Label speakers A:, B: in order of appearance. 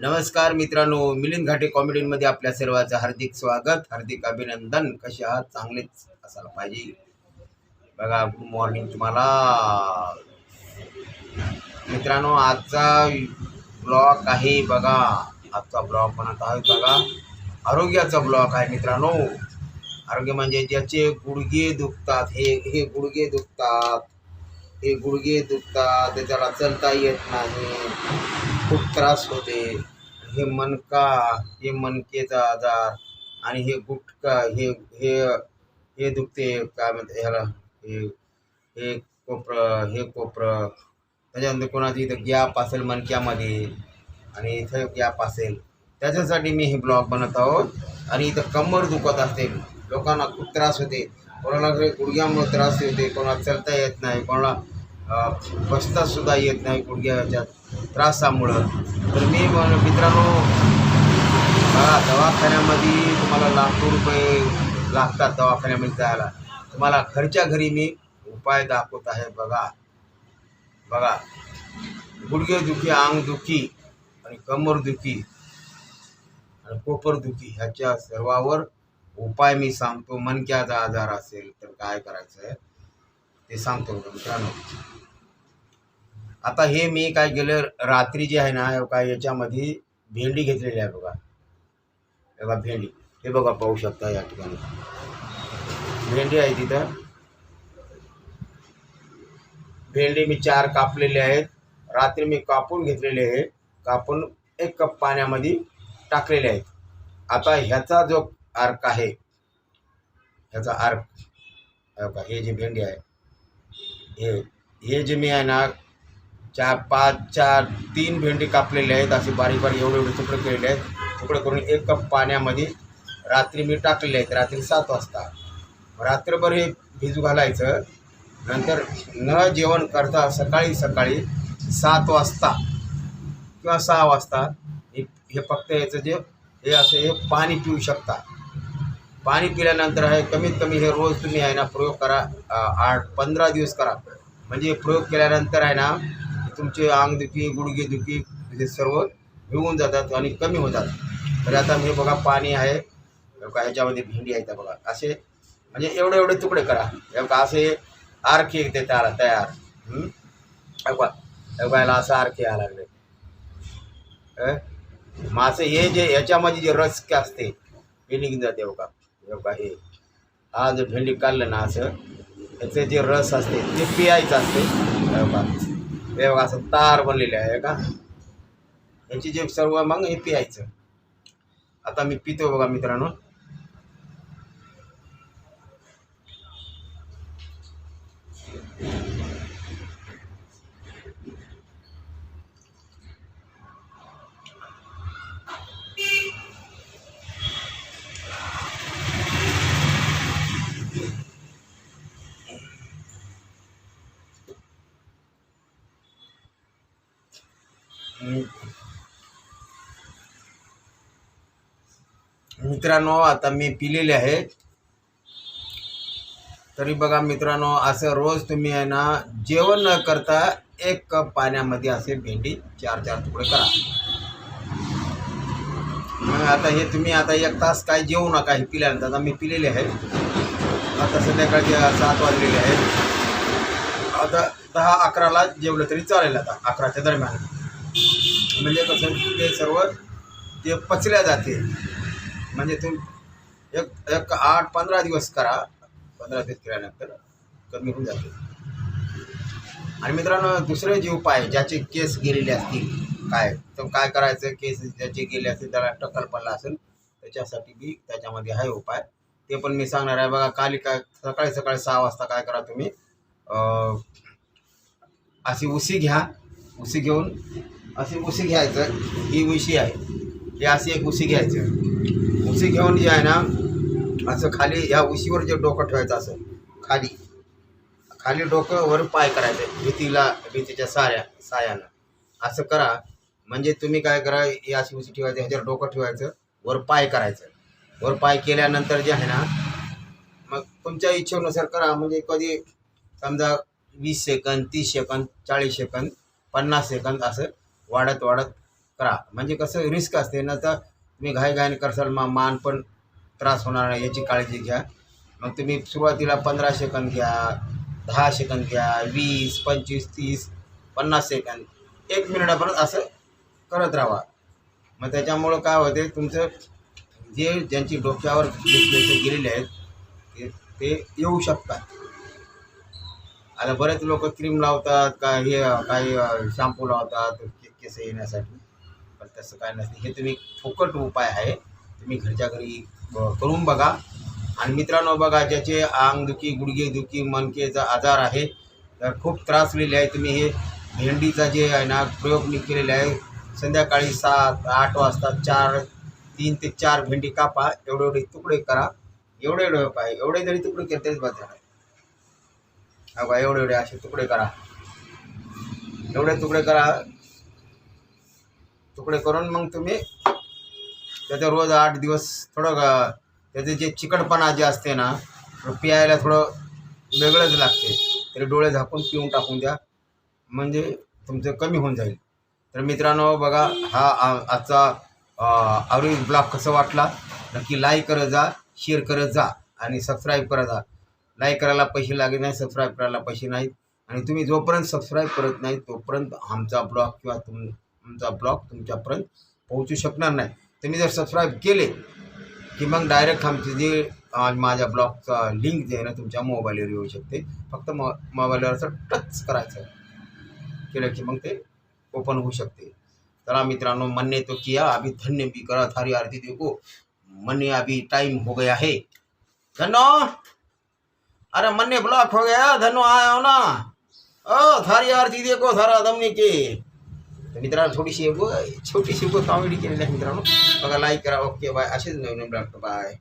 A: नमस्कार मित्रांनो मिलिंद घाटे कॉमेडीमध्ये आपल्या सर्वांचं हार्दिक स्वागत हार्दिक अभिनंदन. कसे आहात? चांगलेच असायला पाहिजे. बघा गुड मॉर्निंग तुम्हाला. मित्रांनो आजचा ब्लॉग आहे बघा. आजचा ब्लॉग म्हणत आहे बघा. आरोग्याचा ब्लॉग आहे मित्रांनो. आरोग्य म्हणजे ज्याचे गुडघे दुखतात हे हे गुडघे दुखतात. हे गुडघे दुखतात त्याला चलता येत नाही. खूप त्रास होते. हे मणका हे मणकेचा आजार? आणि हे गुटका हे हे हे दुखते काय म्हणते ह्याला हे हे कोपरं हे कोपरं. त्याच्यानंतर कोणाची इथं गॅप असेल मणक्यामध्ये आणि इथं गॅप असेल. त्याच्यासाठी मी हे ब्लॉग बनत आहोत. आणि इथं कंबर दुखत असेल लोकांना खूप त्रास होते. कोणाला गुडघ्यामुळे त्रास होते. कोणाला चलता येत नाही. कोणाला बसतासुद्धा येत नाही गुडघ्याच्या त्रासामुळं. तर मी म्हण मित्रांनो दवाखान्यामध्ये तुम्हाला लाखो रुपये लागतात दवाखान्यामध्ये जायला. तुम्हाला घरच्या घरी मी उपाय दाखवत आहे बघा. बघा. गुडघेदुखी अंगदुखी आणि कमरदुखी आणि कोपरदुखी ह्याच्या सर्वावर उपाय मी सांगतो. मनक्याचा आजार असेल तर काय करायचं? आहे ते सांगतो मित्रांनो. आता हे मी काय केलं रात्री जे आहे ना काय याच्यामध्ये भेंडी घेतलेली आहे बघा. बघा भेंडी. हे बघा पाहू शकता या ठिकाणी. भेंडी आहे तिथं. भेंडी मी चार कापलेले आहेत. रात्री मी कापून घेतलेले आहे. कापून एक कप पाण्यामध्ये टाकलेले आहेत. आता ह्याचा जो अर्क आहे ह्याचा अर्क हे बघा, हे जे भेंडी आहे हे हे जे मी आहे ना चार पाच चार तीन भेंडी कापलेले आहेत असे बारीक बारीक एवढे एवढे तुकडे केलेले आहेत. तुकडे करून एक कप पाण्यामध्ये रात्री मी टाकलेले आहेत रात्री सात वाजता. रात्रभर हे भिजू घालायचं. नंतर न जेवण करता सकाळी सकाळी सात वाजता किंवा सहा वाजता हे हे फक्त याचं जे हे असं हे पाणी पिऊ शकता. पाणी पिल्यानंतर आहे कमीत कमी हे रोज तुम्ही आहे ना प्रयोग करा आठ पंधरा दिवस करा. म्हणजे प्रयोग केल्यानंतर आहे ना तुमचे अंगदुखी गुडघेदुखी हे सर्व निघून जातात आणि कमी होतात. तर आता म्हणजे बघा पाणी आहे का ह्याच्यामध्ये भेंडी आहे त्या बघा असे म्हणजे एवढे एवढे तुकडे करा. का असे आरखे येते त्याला तयार. हं? हे असं आरखे यायला लागले. मासे हे जे याच्यामध्ये जे रस असते हे निघून जाते बघा. हे आज भेंडी काढलं ना असं त्याचे जे रस असते ते पियायचं असते. हे बघा हे बघा असं तार बनलेले आहे का? याची जे सर्व मग हे पियायचं. आता मी पितो बघा मित्रांनो. मित्रांनो आता मी पिलेले आहेत. तरी बघा मित्रांनो असं रोज तुम्ही आहे ना जेवण न करता एक कप पाण्यामध्ये असे भेंडी चार चार तुकडे करा. मग आता हे तुम्ही आता एक तास काय जेवू नका हे पिल्यानंतर. आता मी पिलेले आहेत. आता संध्याकाळचे सात वाजलेले आहेत. आता दहा अकराला जेवलं तरी चालेल आता अकराच्या दरम्यान. म्हणजे कसं ते सर्व ते पचल्या जाते. म्हणजे तुम्ही एक एक आठ पंधरा दिवस करा पंधरा दिवस केल्यानंतर कमी होऊन जाते. आणि मित्रांनो दुसरे जे उपाय ज्याचे केस गेलेले असतील काय? तर काय करायचं? केस ज्याचे गेले असतील त्याला टक्कल पडला असेल त्याच्यासाठी बी त्याच्यामध्ये आहे उपाय. ते पण मी सांगणार आहे. बघा काली काय सकाळी सकाळी सहा वाजता काय करा तुम्ही? अशी उशी घ्या. उशी घेऊन अशी उशी घ्यायचं ही उशी आहे. ही अशी एक उशी घ्यायचं. उशी घेऊन जे आहे ना असं खाली ह्या उशीवर जे डोकं ठेवायचं असं खाली. खाली डोकं वर पाय करायचं भीतीला भीतीच्या साऱ्या सायानं असं करा. म्हणजे तुम्ही काय करा ही अशी उशी ठेवायचं ह्याच्यावर डोकं ठेवायचं वर पाय करायचं. वर पाय केल्यानंतर जे आहे ना मग तुमच्या इच्छेनुसार करा. म्हणजे कधी समजा वीस सेकंद तीस सेकंद चाळीस सेकंद पन्नास सेकंद असं वाढत वाढत करा. म्हणजे कसं रिस्क असते ना तर तुम्ही घाईघाईने करसाल मग मान पण त्रास होणार नाही याची काळजी घ्या. मग तुम्ही सुरुवातीला पंधरा सेकंद घ्या दहा सेकंद घ्या वीस पंचवीस तीस पन्नास सेकंद एक मिनिटापर्यंत असं करत राहा. मग त्याच्यामुळं काय होते तुमचं जे ज्यांची डोक्यावर गेलेले आहेत ते ते येऊ शकतात. आता बरेच लोक क्रीम लावतात का हे काही शॅम्पू लावतात के- केस येण्यासाठी पण तसं काय नसते. हे तुम्ही फुकट उपाय आहे. तुम्ही घरच्या घरी करून बघा. आणि मित्रांनो बघा ज्याचे अंगदुखी गुडघेदुखी मनकेचा आजार आहे तर खूप त्रासलेले आहे. तुम्ही हे भेंडीचा जे आहे ना प्रयोग मी केलेला आहे. संध्याकाळी सात आठ वाजता चार तीन ते चार भेंडी कापा. एवढे एवढे तुकडे करा. एवढे एवढे उपाय. एवढे जरी तुकडे केले तरीच बाजार झालं. बघा एवढे एवढे असे तुकडे करा. एवढे तुकडे करा. तुकडे करून मग तुम्ही त्याचं रोज आठ दिवस थोडं त्याचे जे चिकटपणा जे असते ना प्यायला थोडं वेगळंच लागते. तरी डोळे झाकून पिऊन टाकून द्या. म्हणजे तुमचं कमी होऊन जाईल. तर मित्रांनो बघा हा आ- आजचा आयुर्वेद ब्लॉग कसं वाटला? नक्की लाईक करत जा शेअर करत जा आणि सबस्क्राईब करत जा. लाईक करायला पैसे लागत नाही सबस्क्राईब करायला पैसे नाहीत. आणि तुम्ही जोपर्यंत सबस्क्राईब करत नाही तोपर्यंत आमचा ब्लॉग किंवा तुम तुमचा ब्लॉग तुमच्यापर्यंत पोहोचू शकणार नाही. तुम्ही जर सबस्क्राईब केले की मग डायरेक्ट आमचे जे माझ्या ब्लॉगचा लिंक जे आहे ना तुमच्या मोबाईलवर येऊ शकते. फक्त मो मोबाईलवर असं टच करायचं. केलं की मग ते ओपन होऊ शकते. चला मित्रांनो म्हणणे तो किया. अभी धन्य भी करा. थारी आरती देखो. मन्ने अभी टाइम हो गया है. धनो अरे मन्ने ब्लॉक हो गया. धनो आया हो ना? ओ थारी आरती देखो थारा दमनी के। मित्रांनो थोडीशी एक छोटीशी कॉमेडी केलेली आहे मित्रांनो. बघा लाईक करा ओके बाय असेच नवीन ब्लॉग बाय